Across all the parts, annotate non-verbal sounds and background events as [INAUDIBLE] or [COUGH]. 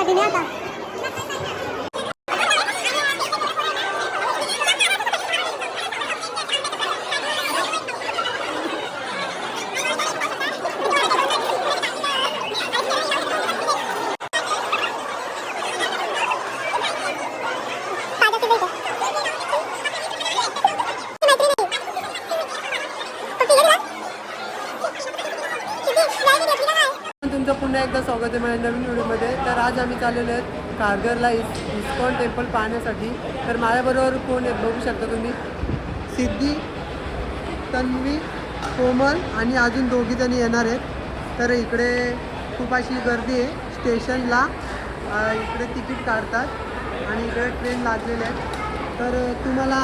साठी नाही आता. तुमचं पुन्हा एकदा स्वागत आहे माझ्या नवीन व्हिडिओमध्ये. तर आज आम्ही चाललेलो आहेत कारगरला इस इस्कॉन टेम्पल पाहण्यासाठी. तर माझ्याबरोबर कोण आहे बघू शकता तुम्ही? सिद्धी तन्वी कोमल आणि अजून दोघी जणी येणार आहेत. तर इकडे खूप अशी गर्दी आहे. स्टेशनला इकडे तिकीट काढतात आणि इकडे ट्रेन लागलेले आहेत तर तुम्हाला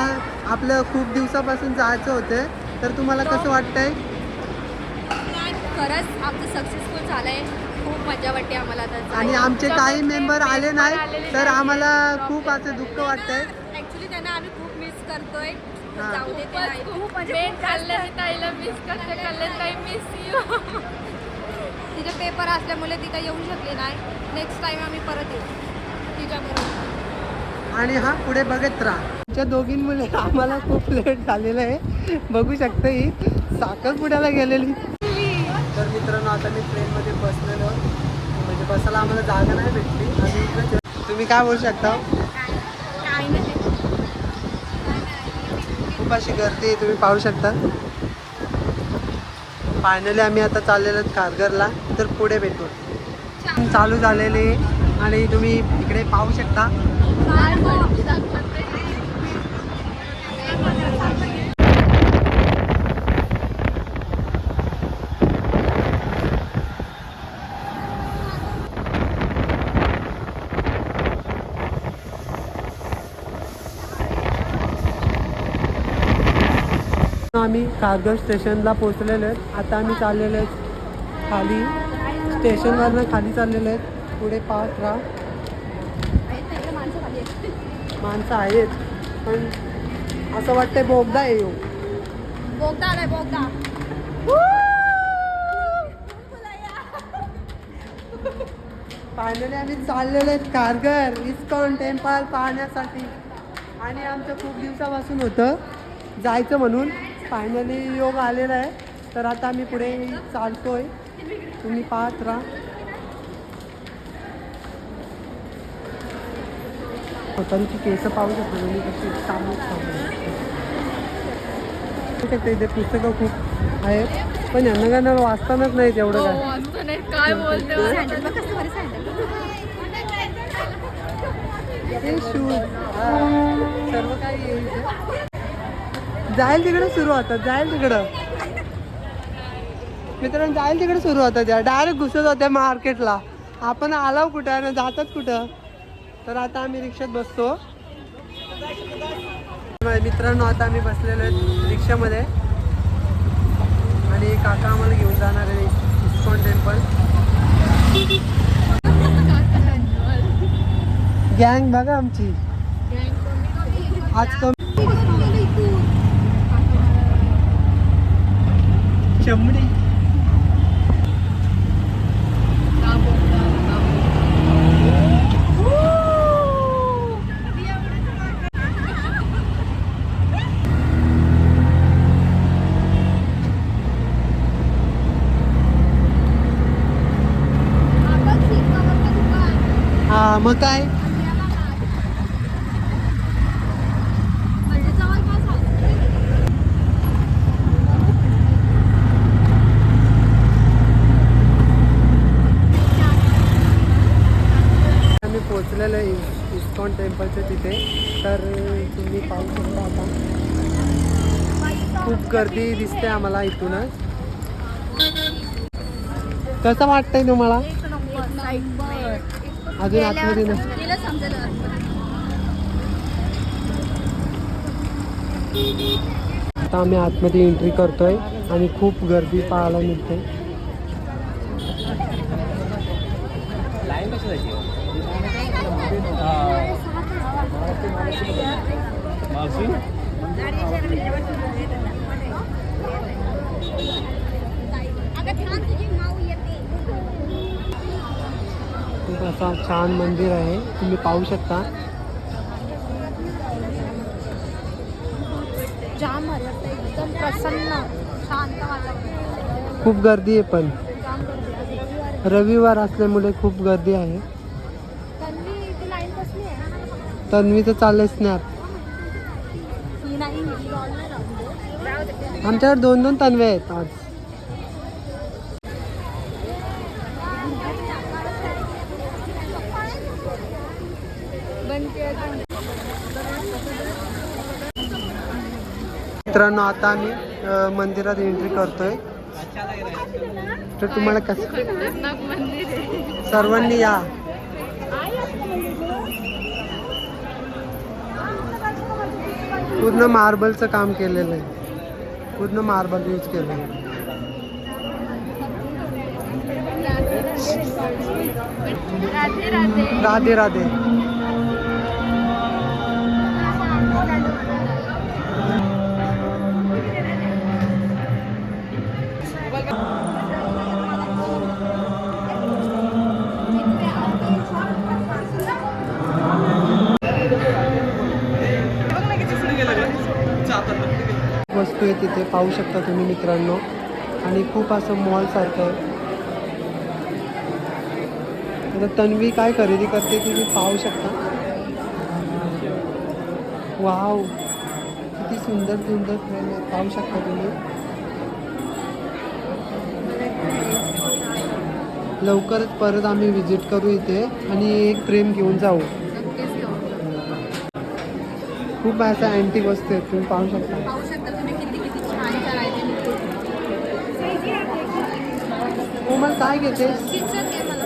आपलं खूप दिवसापासून जायचं होतं. तर तुम्हाला कसं वाटतंय? खरंच आमचं सक्सेसफुल झालंय. खूप मजा वाटते आम्हाला आता. आणि आमचे काही मेंबर आले नाही तर आम्हाला खूप असं दुःख वाटतंय. ऍक्च्युली त्यांना आम्ही खूप मिस करतोय. हा. जाऊ दे ते नाही. म्हणजे कल्याणी ताईला मिस करते कल्याणी ताई मिस यू तिचे पेपर असल्यामुळे ती काही येऊ शकली नाही. नेक्स्ट टाइम आम्ही परत येऊ. तिच्याबरोबर. आणि हा पुढे बघत राहा. आमच्या दोघींमुळे आम्हाला खूप लेट झालेलं आहे. बघू शकता ही साखरपुड्याला गेलेली. तर मित्रांनो आता मी ट्रेनमध्ये बसलेलो. म्हणजे बसायला आम्हाला जागा नाही भेटली. आणि इकडे तुम्ही काय बोलू शकता? खूप अशी गर्दी आहे तुम्ही पाहू शकता. फायनली आम्ही आता चाललेलो आहोत कारगरला तर पुढे भेटू. चालू झालेले आणि तुम्ही इकडे पाहू शकता. आम्ही कागद स्टेशनला पोहोचलेलो आहेत. आता आम्ही चाललेलो आहेत खाली. स्टेशनवरनं खाली चाललेलो आहेत. पुढे पाहत राहा माणसं आहेत. पण असं वाटतंय बोगदा येऊ बोगदा आलाय बोगदा. फायनली आम्ही चाललेलो आहेत कारगर इस्कॉन टेम्पल पाहण्यासाठी. आणि आमचं खूप दिवसापासून होतं जायचं म्हणून. फायनली योग आलेला आहे. तर आता आम्ही पुढे चालतोय. तुम्ही पाहत राहा. त्यांची केस पाहू शकता. तुम्ही कशी चांगली पाहू शकता. इथे पुस्तकं खूप आहेत. पण यांना काय ना वाचतानाच नाही तेवढं काय. काय बोलते हो? शूज सर्व काही आहे. जाईल तिकडे सुरू होतात जाईल तिकडं. मित्रांनो जाईल तिकडे सुरू होतात त्या डायरेक्ट घुसत होत्या मार्केटला आपण आलो कुठं आणि जातात कुठं? तर आता आम्ही रिक्षात बसतो. मित्रांनो आता आम्ही बसलेलो आहेत रिक्षामध्ये. आणि काका आम्हाला घेऊन जाणार आहे इस्कॉन टेम्पल. गँग बघा आमची. आज कमी चमडी हा मग काय आम्ही पोचलेलो आहे इस- इस्कॉन टेम्पलच्या तिथे तर तुम्ही पाहू शकता आता खूप गर्दी दिसते आम्हाला इथूनच. कसं वाटतंय तुम्हाला? अजून आतमध्ये आता आम्ही आतमध्ये एंट्री करतोय आणि खूप गर्दी पाहायला मिळते थांब तुझी माऊ येते खूप असा छान मंदिर आहे. तुम्ही पाहू शकता. खूप गर्दी आहे पण. रविवार असल्यामुळे खूप गर्दी आहे. आहे? तन्वीचं चाललंय स्नॅप आमच्याकडे दोन दोन तन्वे आहेत आज. मित्रांनो आता आम्ही अ, मंदिरात एंट्री करतोय. तर तुम्हाला कसं खतरनाक मंदिर आहे सर्वांनी या. पूर्ण मार्बलचं काम केलेलं आहे. पूर्ण मार्बल यूज केलं आहे. राधे राधे राधे राधे. आहे तिथे पाहू शकता तुम्ही मित्रांनो. आणि खूप असं मॉल सारखं आहे. आता तन्वी काय खरेदी करते तुम्ही पाहू शकता. वाव! किती सुंदर सुंदर फ्रेम आहेत पाहू शकता तुम्ही. लवकरच परत आम्ही विजिट करू इथे आणि एक फ्रेम घेऊन जाऊ. खूप अशा अँटिक वस्तू आहेत तुम्ही पाहू शकता पाहू शकता तुम्ही किती किती छान करायचे हो मला काय घेते? किचन आहे मला.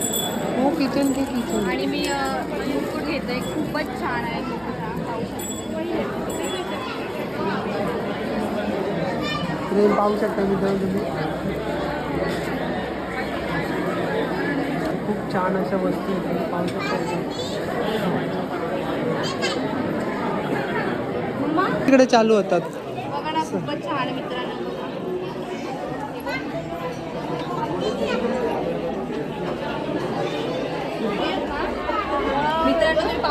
हो किचन के किचन आणि मी मुकुट घेते. खूपच छान आहे हा. पाहू शकता. मित्रांनो तुम्ही? खूप छान अशा वस्तू पाहू शकता. तिकडे चालू होतात. बघा ना खूपच छान आहे मित्रांनो मित्रांनो तुम्ही पाहू शकता इकडे बघा ते झुला मित्रांनो पाहू शकता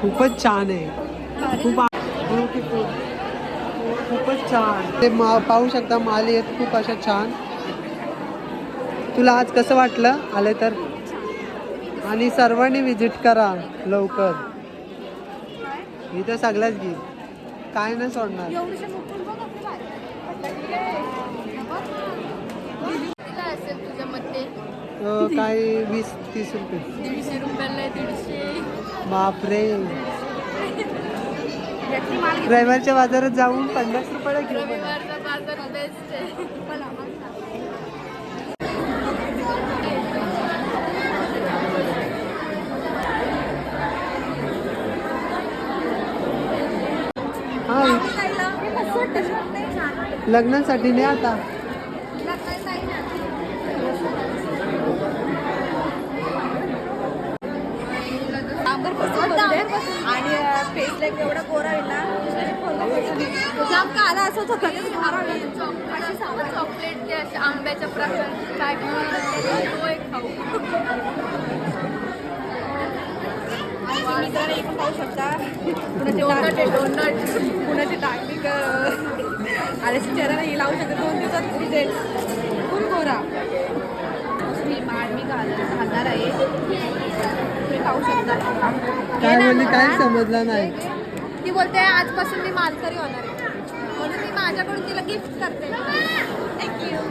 खूपच छान आहे. खूप ब्युटिफुल खूपच छान. ते मा पाहू शकता माली आहेत खूप अशा छान. तुला आज कसं वाटलं? आले तर? आणि सर्वांनी विजिट करा लवकर. इथं सगळ्याच घे काय नाही सोडणार एवढीशे मुकुट बघ आपले भारी. कितीला असेल तुझ्या मते काय वीस तीस रुपये दीडशे रुपयाला आहे, दीडशे बापरे याची माल घेतली. रविवारच्या बाजारात जाऊन पन्नास रुपयाला घेऊ. रविवारचा बाजार बेस्ट आहे. हा. लग्नासाठी नाही आता लग्नात नाही ना. सांबर कसं बनते? आणि फेसला एवढा गोरा ना जाम काला असं सांबार चॉकलेट ते असे आंब्याच्या प्रकार काय एक खाऊ. मित्रांनो पण पाहू शकता कुणाची डोनट कुणाची नाही लावू शकत दोन दिवसात रिजेक्ट फुल गोरा. ही माळ मी घाल घालणार आहे. तुम्ही पाहू शकता. काय म्हणजे काय समजलं नाही. ती बोलते आजपासून मी मालकरी होणार आहे. म्हणून मी माझ्याकडून तिला गिफ्ट करते. थँक्यू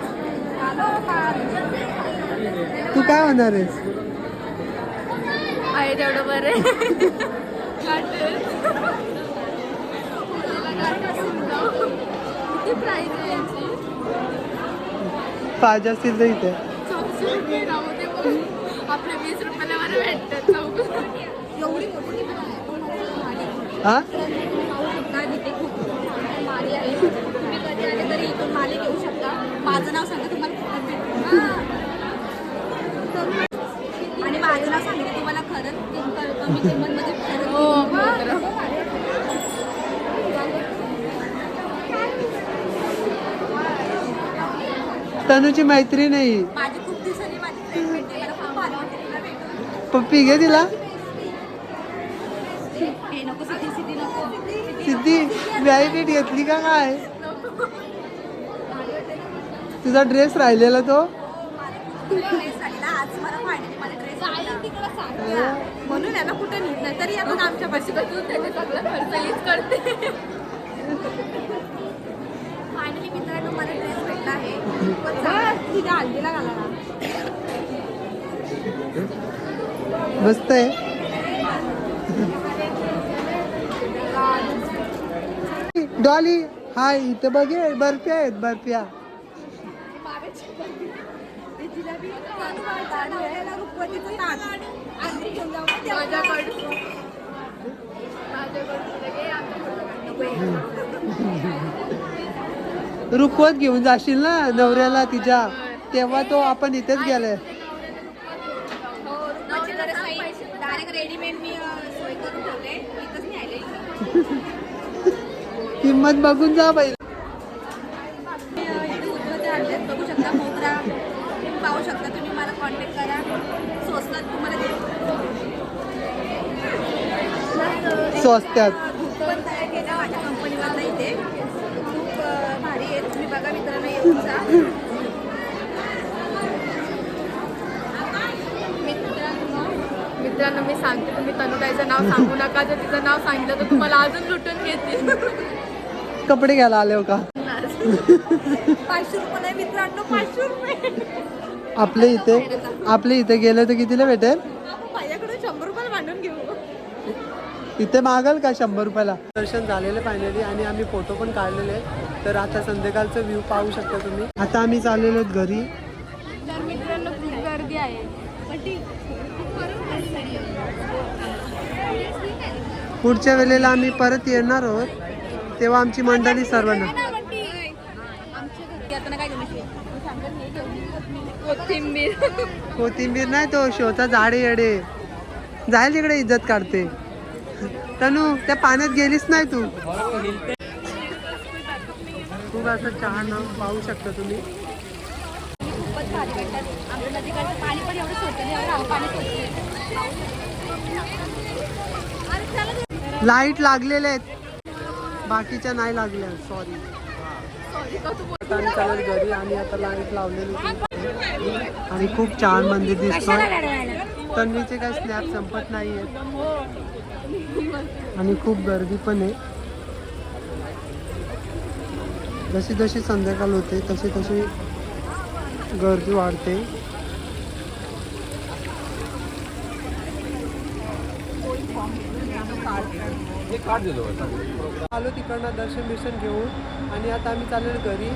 तू काय होणार आहेस? आहे तेवढं बरं. [LAUGHS] किती प्राईज आहे याची? पाहिजे असतील तर इथे. आपले वीस रुपयाला मला भेटतात एवढी मोठी हा माली आहे तुम्ही कधी आले तरी इथून घेऊ शकता माझं नाव सांगा तुम्हाला आणि माझं नाव सांगितलं तुम्हाला खरंच कमी किंमतमध्ये खरं. तनुची मैत्री नाही माझी खूप दिवसांनी माझी फ्रेंड भेटली मला पप्पी घे तिला. सिद्धी व्हॅलिटीट घेतली का काय? तुझा ड्रेस राहिलेला तो? आज मला फायनली मला ड्रेस म्हणून याला कुठे नाही. तरी आता आमच्या पाशी त्याने सगळं खर्च हीच करते. फायनली मित्रांनो मला ड्रेस भेटला आहे. तिच्या हल्दीला घालायला [LAUGHS] मस्त आहे. डॉली हाय इथे बघे बर्फ्या आहेत बर्फ्या रुखवत घेऊन जाशील ना नवऱ्याला तिच्या? तेव्हा तो आपण इथेच गेलाय डायरेक्ट रेडीमेड मी अं, सोय करून ठेवले इथंच नाही आले किंमत बघून जा बाई. इथे उद्योगचे बघू शकता मोगरा पाहू शकता तुम्ही मला कॉन्टॅक्ट करा स्वस्तात. तुम्हाला देऊ पण तयार केला माझ्या कंपनीमधला इथे खूप भारी आहे तुम्ही बघा मित्रांनो येऊन जा मित्रांनो मी सांगते तुम्ही तनुताईचं नाव सांगू नका. जर तिचं नाव सांगितलं तर तुम्हाला अजून लुटून घेतील. कपडे घ्यायला आले हो का? पाचशे रुपये नाही मित्रांनो पाचशे रुपये. आपले इथे आपले इथे गेले तर कितीला भेटेल? आपण माझ्याकडून शंभर रुपये मांडून घेऊ. इथे मागाल का शंभर रुपयाला? दर्शन झालेलं फायनली आणि आम्ही फोटो पण काढलेले तर आता संध्याकाळचं व्ह्यू पाहू शकता तुम्ही. आता आम्ही चाललेलो आहेत घरी. तर मित्रांनो खूप गर्दी आहे. पुढच्या वेळेला आम्ही परत येणार आहोत. तेव्हा आमची मंडळी सर्वांना. कोथिंबीर कोथिंबीर नाही तो शोचा झाडे येडे. जाईल तिकडे इज्जत काढते. तनू त्या पाण्यात गेलीच नाही तू? खूप असं छान पाहू शकता तुम्ही. लाइट लागलेले आहेत. बाकीच्या नाही लागल्या सॉरी चालत घरी आणि आता लाइट लावलेली. आणि खूप छान मंदिर दिसतोय. तन्वीचे काही स्नॅप संपत नाही आणि खूप गर्दी पण आहे. जशी जशी संध्याकाळ होते तशी तशी गर्दी वाढते. आलो तिकडनं दर्शन बिर्शन घेऊन आणि आता आम्ही चाललेलो घरी.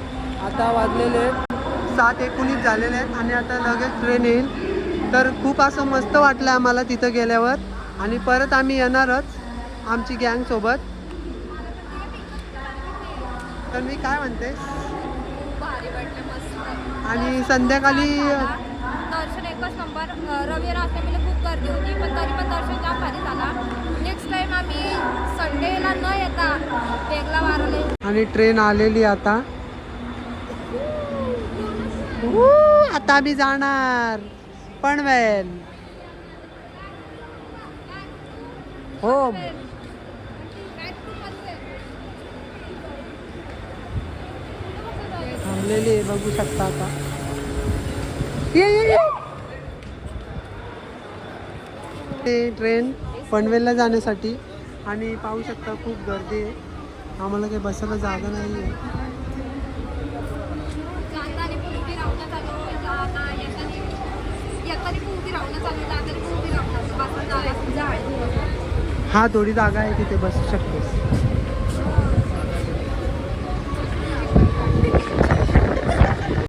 आता वाजलेले आहेत सात एकोणीस झालेले आहेत आणि आता लगेच ट्रेन येईल. तर खूप असं मस्त वाटलं आम्हाला तिथं गेल्यावर. आणि परत आम्ही येणारच आमची गँग सोबत. तर मी काय म्हणते भारी वाटलं मस्त. आणि संध्याकाळी दर्शन एकच नंबर. रविवार अष्टमीला खूप गर्दी होती पण तरी पण दर्शन जाम भारी झाला. नेक्स्ट टाइम आम्ही संडेला न येता वेगळा आणि ट्रेन आलेली आता. आता आम्ही जाणार. पनवेल. हो. थांबलेली आहे बघू शकता आता. ये ये ये. ते ट्रेन पनवेलला जाण्यासाठी. आणि पाहू शकता खूप गर्दी आहे. आम्हाला काही बसायला जागा नाही आहे. हा थोडी जागा आहे तिथे बसू शकतोस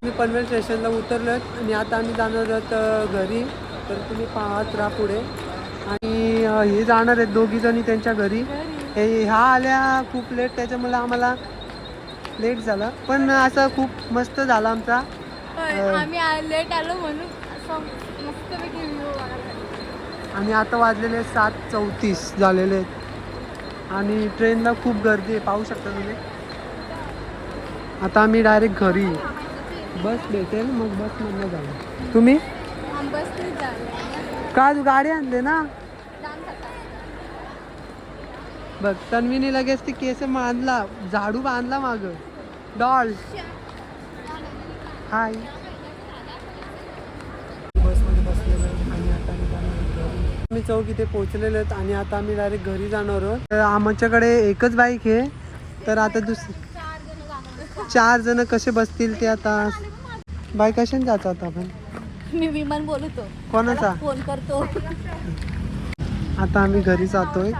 मी पनवेल स्टेशनला उतरलो आणि आता आम्ही जाणार आहोत घरी. तर तुम्ही पाहत राहा पुढे. आणि हे जाणार आहेत दोघी जणी त्यांच्या घरी. हे ह्या आल्या खूप लेट त्याच्यामुळे आम्हाला लेट झालं. पण असं खूप मस्त झालं आमचा. आम्ही लेट आलो म्हणून आणि आता वाजलेले सात चौतीस झालेले आहेत. आणि ट्रेनला खूप गर्दी आहे पाहू शकता तुम्ही. आता आम्ही डायरेक्ट घरी. बस भेटेल मग बसमधनं जाऊ. तुम्ही? झालं का तू गाडी आणले ना? बघ तन्वीने लगेच ती केस बांधला झाडू बांधला माग. डॉल. हाय. बसमध्ये बसलेलो आणि आता आम्ही चौक इथे पोहोचलेलो आहेत आणि आता आम्ही डायरेक्ट घरी जाणार आहोत. तर आमच्याकडे एकच बाईक आहे. तर आता दुसरी चार जण कसे बसतील ते आता? बाईक कशाने जातो आता आपण? मी विमान बोलतो कोणाचा? फोन करतो. आता आम्ही घरी जातोय.